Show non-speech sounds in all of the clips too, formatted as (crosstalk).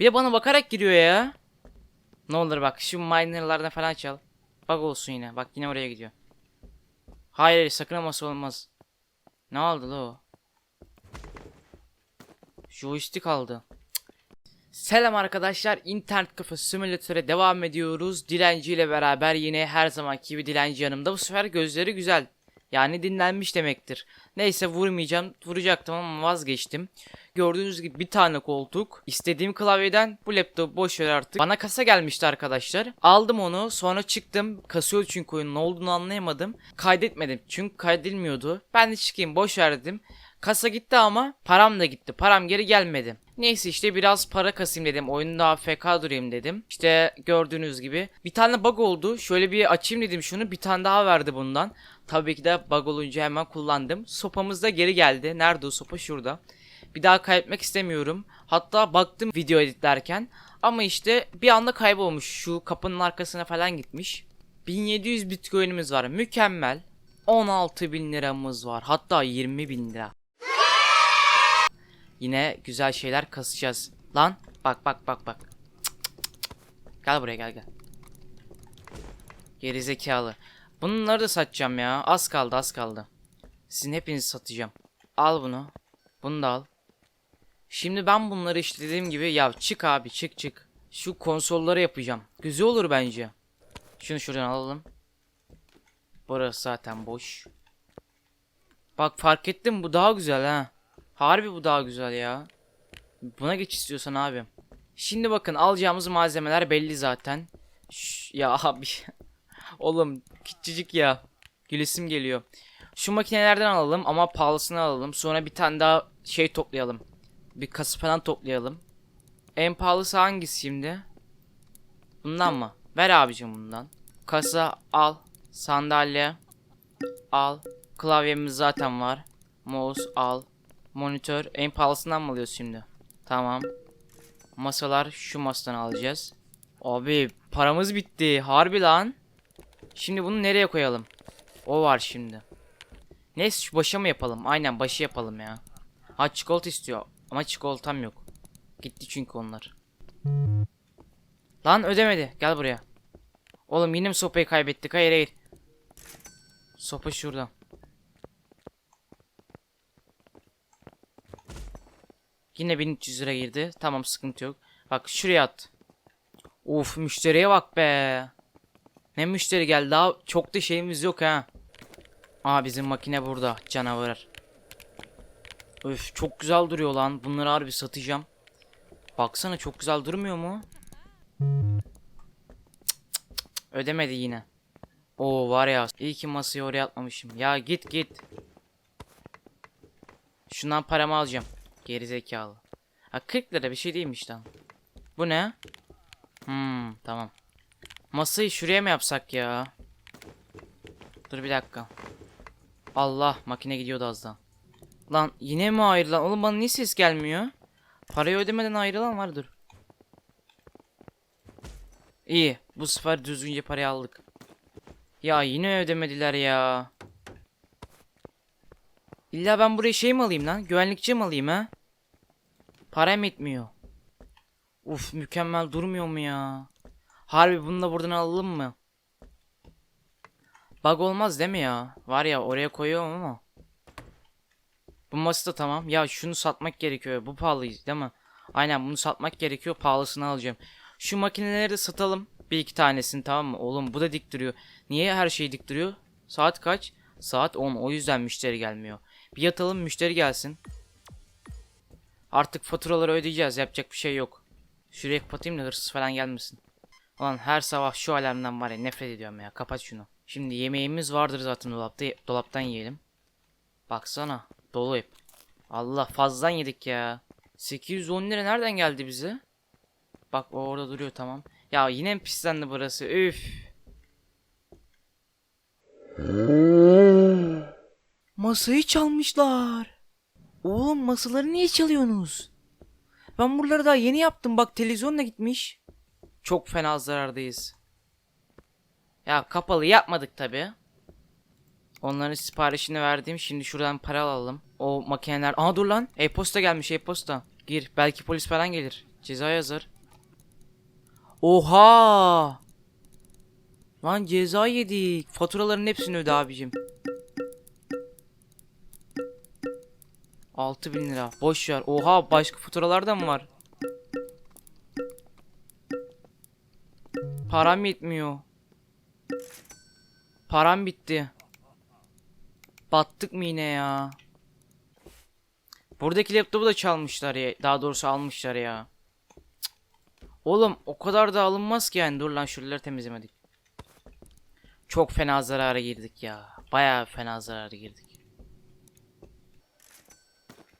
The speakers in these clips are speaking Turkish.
Bir de bana bakarak giriyor ya. Ne olur bak şu minerlardan falan çal. Bak olsun yine. Bak yine oraya gidiyor. Hayır hayır sakın aması olmaz. Ne aldı la o? Joystick aldı. Selam arkadaşlar. İnternet kafe simülatöre devam ediyoruz. Dilenci ile beraber yine her zamanki gibi dilenci yanımda. Bu sefer gözleri güzel. Yani dinlenmiş demektir. Neyse vurmayacağım. Vuracaktım ama vazgeçtim. Gördüğünüz gibi bir tane koltuk. İstediğim klavyeden bu laptop boş ver artık. Bana kasa gelmişti arkadaşlar. Aldım onu sonra çıktım. Kasıyor çünkü oyunun ne olduğunu anlayamadım. Kaydetmedim çünkü kaydedilmiyordu. Ben de çıkayım boş ver dedim. Kasa gitti ama param da gitti. Param geri gelmedi. Neyse işte biraz para kasayım dedim. Oyunda AFK durayım dedim. İşte gördüğünüz gibi. Bir tane bug oldu. Şöyle bir açayım dedim şunu. Bir tane daha verdi bundan. Tabii ki de bug olunca hemen kullandım. Sopamız da geri geldi. Nerede o sopa? Şurada. Bir daha kaybetmek istemiyorum. Hatta baktım video editlerken. Ama işte bir anda kaybolmuş. Şu kapının arkasına falan gitmiş. 1700 bitcoin'imiz var. Mükemmel. 16 bin liramız var. Hatta 20 bin lira. Yine güzel şeyler kasacağız. Lan bak bak bak bak. Cık, cık, cık. Gel buraya gel gel. Geri zekalı. Bunları da satacağım ya. Az kaldı az kaldı. Sizin hepinizi satacağım. Al bunu. Bunu da al. Şimdi ben bunları işte dediğim gibi ya çık abi çık çık. Şu konsolları yapacağım. Güzel olur bence. Şunu şuradan alalım. Burası zaten boş. Bak fark ettim bu daha güzel ha. Harbi bu daha güzel ya. Buna geç istiyorsan abi. Şimdi bakın alacağımız malzemeler belli zaten. Şş, ya abi. (laughs) Oğlum küçücük ya. Gülesim geliyor. Şu makinelerden alalım ama pahalısını alalım. Sonra bir tane daha şey toplayalım. Bir kasa falan toplayalım. En pahalısı hangisi şimdi? Bundan mı? Ver abicim bundan. Kasa al. Sandalye al. Klavyemiz zaten var. Mouse al. Monitör en pahalısından mı alıyoruz şimdi? Tamam. Masalar şu masadan alacağız. Abi paramız bitti. Harbi lan. Şimdi bunu nereye koyalım? O var şimdi. Neyse şu başa mı yapalım? Aynen başı yapalım ya. Ha çikolata istiyor. Ama çikolatam yok. Gitti çünkü onlar. Lan ödemedi. Gel buraya. Oğlum yine mi sopayı kaybettik? Hayır hayır. Sopa şurada. Yine 1300 lira girdi. Tamam sıkıntı yok. Bak şuraya at. Uf müşteriye bak be. Ne müşteri geldi daha çok da şeyimiz yok ha. Aa bizim makine burada canavar. Öf çok güzel duruyor lan. Bunları harbi satacağım. Baksana çok güzel durmuyor mu? Ödemedi yine. Oo var ya iyi ki masayı oraya atmamışım. Ya git git. Şundan paramı alacağım. Geri zekalı. Ha 40 lira bir şey değilmiş lan. Bu ne? Hmm tamam. Masayı şuraya mı yapsak ya? Dur bir dakika. Allah makine gidiyordu az daha. Lan yine mi ayrılan? Oğlum bana niye ses gelmiyor? Parayı ödemeden ayrılan var dur. İyi. Bu sefer düzgünce parayı aldık. Ya yine ödemediler ya. İlla ben buraya şey mi alayım lan? Güvenlikçi mi alayım ha? Param etmiyor. Uf mükemmel durmuyor mu ya? Harbi bunu da buradan alalım mı? Bug olmaz değil mi ya? Var ya oraya koyuyorum ama. Bu masa da tamam. Ya şunu satmak gerekiyor. Bu pahalı değil mi? Aynen bunu satmak gerekiyor. Pahalısını alacağım. Şu makineleri de satalım. Bir iki tanesini tamam mı? Oğlum bu da dik duruyor. Niye her şeyi dik duruyor? Saat kaç? Saat 10. O yüzden müşteri gelmiyor. Bir yatalım müşteri gelsin. Artık faturaları ödeyeceğiz. Yapacak bir şey yok. Şuraya kapatayım da hırsız falan gelmesin. Ulan her sabah şu alarmdan var ya nefret ediyorum ya. Kapat şunu. Şimdi yemeğimiz vardır zaten dolapta. Dolaptan yiyelim. Baksana. Dolu hep. Allah fazladan yedik ya. 810 lira nereden geldi bize? Bak o orada duruyor tamam. Ya yine mi pislendi burası? Üf. Masayı çalmışlar. Oğlum masaları niye çalıyorsunuz? Ben buraları daha yeni yaptım. Bak televizyonla gitmiş. Çok fena zarardayız. Ya kapalı yapmadık tabi. Onların siparişini verdim. Şimdi şuradan para alalım. O makineler... Aa dur lan. E-posta gelmiş e-posta. Gir. Belki polis falan gelir. Ceza yazar. Oha! Lan ceza yedik. Faturaların hepsini öde abicim. 6000 lira. Boş ver. Oha başka faturalar da mı var? Param yetmiyor. Param bitti. Battık mı yine ya? Buradaki laptopu da çalmışlar ya. Daha doğrusu almışlar ya. Cık. Oğlum o kadar da alınmaz ki yani. Dur lan şuraları temizlemedik. Çok fena zarara girdik ya. Bayağı fena zarara girdik.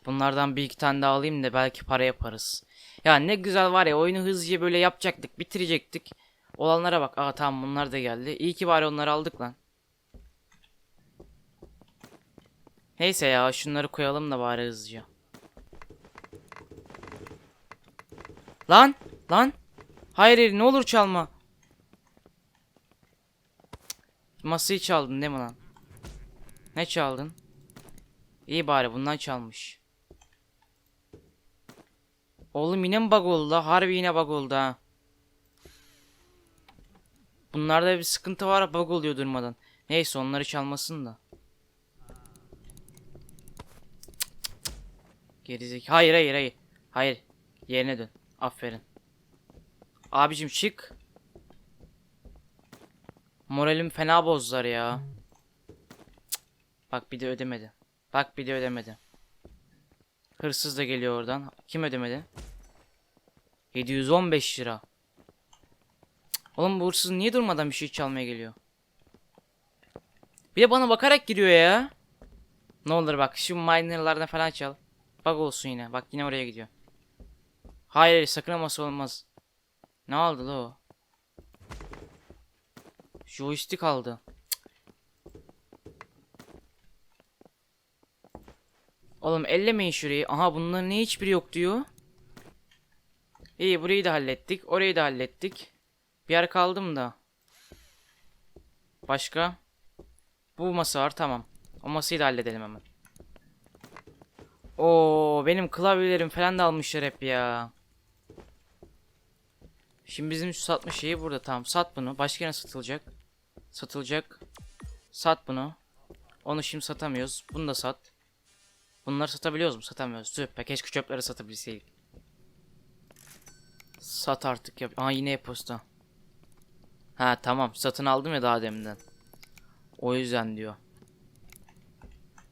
Bunlardan bir iki tane daha alayım da belki para yaparız. Ya ne güzel var ya oyunu hızlıca böyle yapacaktık, bitirecektik. Olanlara bak. Aa tamam bunlar da geldi. İyi ki bari onları aldık lan. Neyse ya şunları koyalım da bari hızlıca. Lan! Lan! Hayır hayır ne olur çalma. Masayı çaldın değil mi lan? Ne çaldın? İyi bari bundan çalmış. Oğlum yine mi bug oldu? Harbi yine bug oldu ha. Bunlarda bir sıkıntı var bug oluyor durmadan. Neyse onları çalmasın da. Gerizek. Hayır hayır hayır. Hayır. Yerine dön. Aferin. Abicim çık. Moralim fena bozdular ya. Bak bir de ödemedi. Bak bir de ödemedi. Hırsız da geliyor oradan. Kim ödemedi? 715 lira. Oğlum bu hırsız niye durmadan bir şey çalmaya geliyor? Bir de bana bakarak giriyor ya. Ne olur bak şu minerlardan falan çal. Bak olsun yine. Bak yine oraya gidiyor. Hayır, hayır sakın aması olmaz. Ne aldı la o? Joystick aldı. Oğlum ellemeyin şurayı. Aha bunların ne hiçbiri yok diyor. İyi burayı da hallettik. Orayı da hallettik. Bir yer kaldım da. Başka? Bu masa var tamam. O masayı da halledelim hemen. Oo benim klavyelerim falan da almışlar hep ya. Şimdi bizim şu satma şeyi burada tamam. Sat bunu. Başka yere satılacak. Satılacak. Sat bunu. Onu şimdi satamıyoruz. Bunu da sat. Bunları satabiliyoruz mu? Satamıyoruz. Tüh be keşke çöpleri satabilseydik. Sat artık yap. Aa yine e-posta. Ha tamam. Satın aldım ya daha deminden. O yüzden diyor.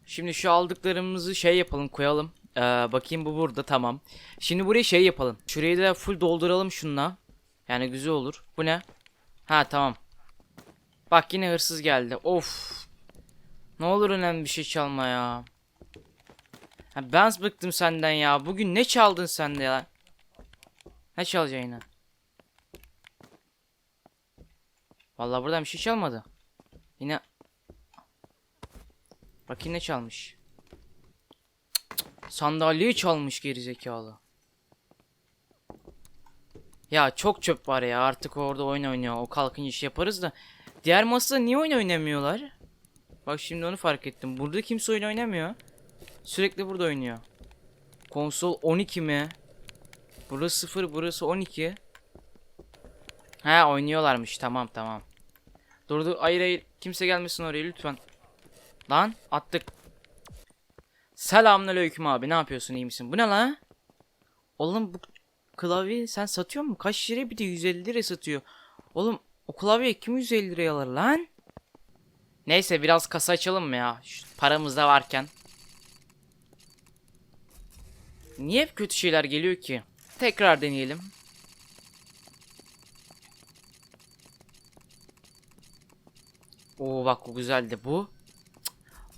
Şimdi şu aldıklarımızı şey yapalım koyalım. Ee, bakayım bu burada tamam. Şimdi buraya şey yapalım. Şurayı da full dolduralım şunla. Yani güzel olur. Bu ne? Ha tamam. Bak yine hırsız geldi. Of. Ne olur önemli bir şey çalma ya. Ben bıktım senden ya. Bugün ne çaldın sen de ya? Ne çalacaksın yine? Vallahi buradan bir şey çalmadı. Yine Bakayım ne çalmış. Sandalyeyi çalmış gerizekalı. Ya çok çöp var ya artık orada oyun oynuyor. O kalkınca iş yaparız da. Diğer masada niye oyun oynamıyorlar? Bak şimdi onu fark ettim. Burada kimse oyun oynamıyor. Sürekli burada oynuyor. Konsol 12 mi? Burası 0 burası 12. Ha oynuyorlarmış tamam tamam. Dur dur hayır hayır kimse gelmesin oraya lütfen. Lan attık. Selamünaleyküm abi ne yapıyorsun iyi misin? Bu ne lan? Oğlum bu klavye sen satıyor mu? Kaç liraya bir de 150 lira satıyor. Oğlum o klavye kim 150 liraya alır lan? Neyse biraz kasa açalım mı ya? Şu paramız da varken. Niye hep kötü şeyler geliyor ki? Tekrar deneyelim. Oo bak o güzeldi bu.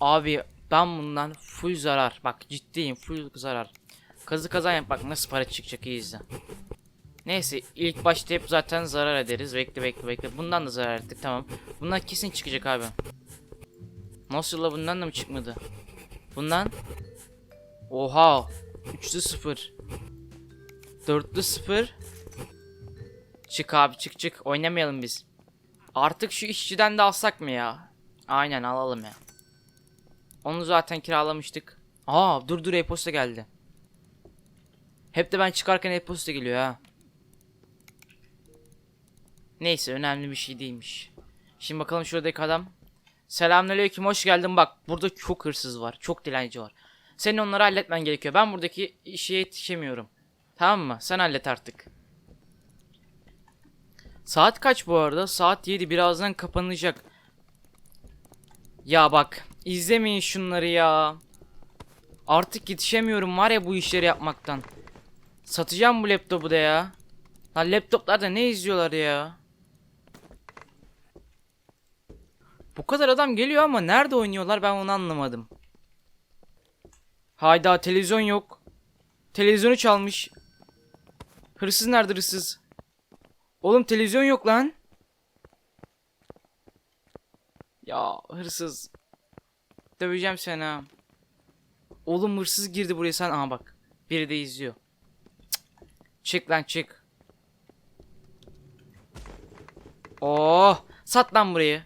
Abi ben bundan full zarar. Bak ciddiyim full zarar. Kazı kazan yap bak nasıl para çıkacak iyi izle. Neyse ilk başta hep zaten zarar ederiz. Bekle bekle bekle. Bundan da zarar ettik tamam. Bundan kesin çıkacak abi. Nasıl bundan da mı çıkmadı? Bundan. Oha. 3'lü 0. 4'lü 0. Çık abi çık çık. Oynamayalım biz. Artık şu işçiden de alsak mı ya? Aynen alalım ya. Onu zaten kiralamıştık. Aa dur dur e-posta geldi. Hep de ben çıkarken e-posta geliyor ha. Neyse önemli bir şey değilmiş. Şimdi bakalım şuradaki adam. Selamünaleyküm hoş geldin bak burada çok hırsız var çok dilenci var. Senin onları halletmen gerekiyor ben buradaki işe yetişemiyorum. Tamam mı sen hallet artık. Saat kaç bu arada? Saat 7 birazdan kapanacak. Ya bak izlemeyin şunları ya. Artık yetişemiyorum var ya bu işleri yapmaktan. Satacağım bu laptopu da ya. Lan laptoplarda ne izliyorlar ya? Bu kadar adam geliyor ama nerede oynuyorlar ben onu anlamadım. Hayda televizyon yok. Televizyonu çalmış. Hırsız nerede hırsız? Oğlum televizyon yok lan. Ya hırsız. Döveceğim seni ha. Oğlum hırsız girdi buraya sen. Aha bak. Biri de izliyor. Cık. Çık lan çık. Oh, sat lan burayı.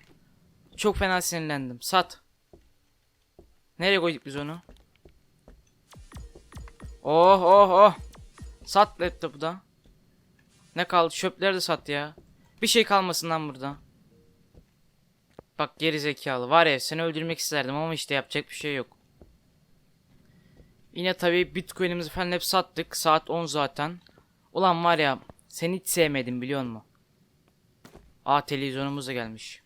Çok fena sinirlendim. Sat. Nereye koyduk biz onu? Oh oh oh. Sat laptopu da. Ne kaldı? Çöpleri de sat ya. Bir şey kalmasın lan burada. Bak geri zekalı. Var ya seni öldürmek isterdim ama işte yapacak bir şey yok. Yine tabii bitcoin'imizi falan hep sattık. Saat 10 zaten. Ulan var ya seni hiç sevmedim biliyor musun? Aa televizyonumuz da gelmiş.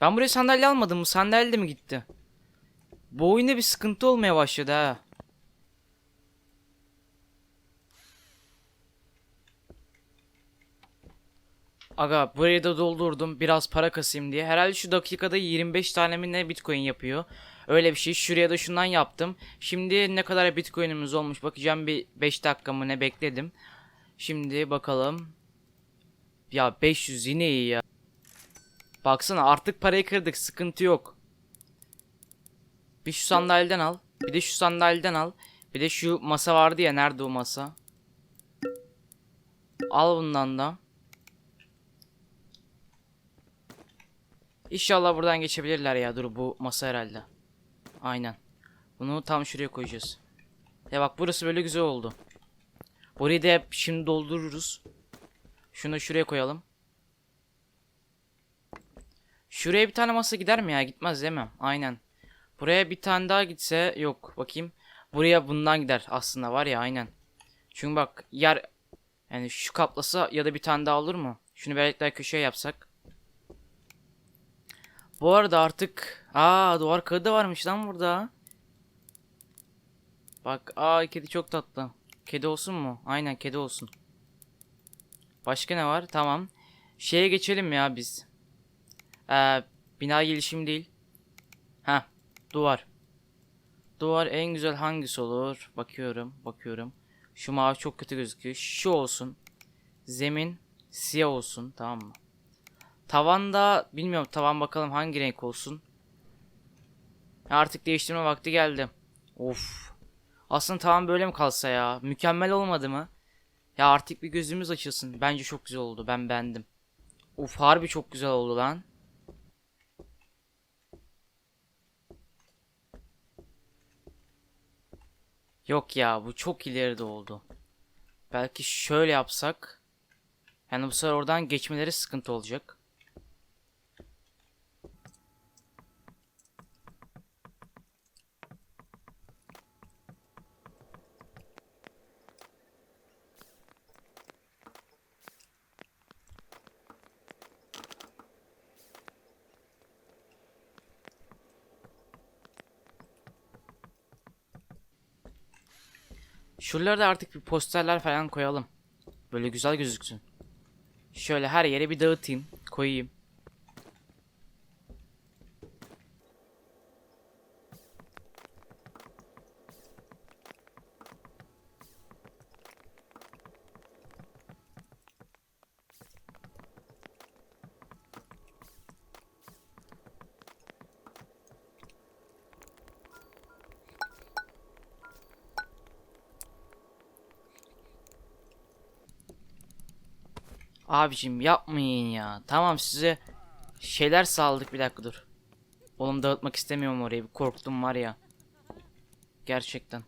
Ben buraya sandalye almadım mı? Sandalye de mi gitti? Bu oyunda bir sıkıntı olmaya başladı ha. Aga burayı da doldurdum biraz para kasayım diye. Herhalde şu dakikada 25 tane mi ne bitcoin yapıyor. Öyle bir şey. Şuraya da şundan yaptım. Şimdi ne kadar bitcoinimiz olmuş bakacağım bir 5 dakika mı ne bekledim. Şimdi bakalım. Ya 500 yine iyi ya. Baksana artık parayı kırdık sıkıntı yok. Bir şu sandalyeden al. Bir de şu sandalyeden al. Bir de şu masa vardı ya nerede o masa? Al bundan da. İnşallah buradan geçebilirler ya. Dur bu masa herhalde. Aynen. Bunu tam şuraya koyacağız. Ya bak burası böyle güzel oldu. Burayı da hep şimdi doldururuz. Şunu şuraya koyalım. Şuraya bir tane masa gider mi ya? Gitmez değil mi? Aynen. Buraya bir tane daha gitse yok. Bakayım. Buraya bundan gider aslında var ya aynen. Çünkü bak yer yani şu kaplasa ya da bir tane daha olur mu? Şunu belki köşeye yapsak. Bu arada artık aa duvar kağıdı da varmış lan burada. Bak aa kedi çok tatlı. Kedi olsun mu? Aynen kedi olsun. Başka ne var? Tamam. Şeye geçelim ya biz. Ee, bina gelişim değil. Ha, duvar. Duvar en güzel hangisi olur? Bakıyorum, bakıyorum. Şu mavi çok kötü gözüküyor. Şu olsun. Zemin siyah olsun, tamam mı? Tavanda bilmiyorum tavan bakalım hangi renk olsun. Artık değiştirme vakti geldi. Of. Aslında tavan böyle mi kalsa ya? Mükemmel olmadı mı? Ya artık bir gözümüz açılsın. Bence çok güzel oldu. Ben beğendim. Uf harbi çok güzel oldu lan. Yok ya bu çok ileride oldu. Belki şöyle yapsak. Yani bu sefer oradan geçmeleri sıkıntı olacak. Şuralarda artık bir posterler falan koyalım. Böyle güzel gözüksün. Şöyle her yere bir dağıtayım, koyayım. Abicim yapmayın ya. Tamam size şeyler sağladık bir dakika dur. Oğlum dağıtmak istemiyorum orayı. Bir korktum var ya. Gerçekten.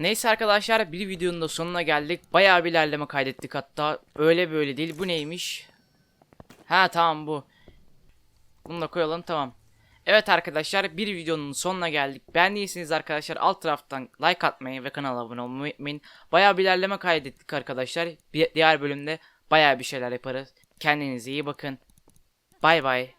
Neyse arkadaşlar bir videonun da sonuna geldik. Bayağı bir ilerleme kaydettik hatta. Öyle böyle değil. Bu neymiş? Ha tamam bu. Bunu da koyalım tamam. Evet arkadaşlar bir videonun sonuna geldik. Beğendiyseniz arkadaşlar alt taraftan like atmayı ve kanala abone olmayı unutmayın. Bayağı bir ilerleme kaydettik arkadaşlar. Bir diğer bölümde bayağı bir şeyler yaparız. Kendinize iyi bakın. Bay bay.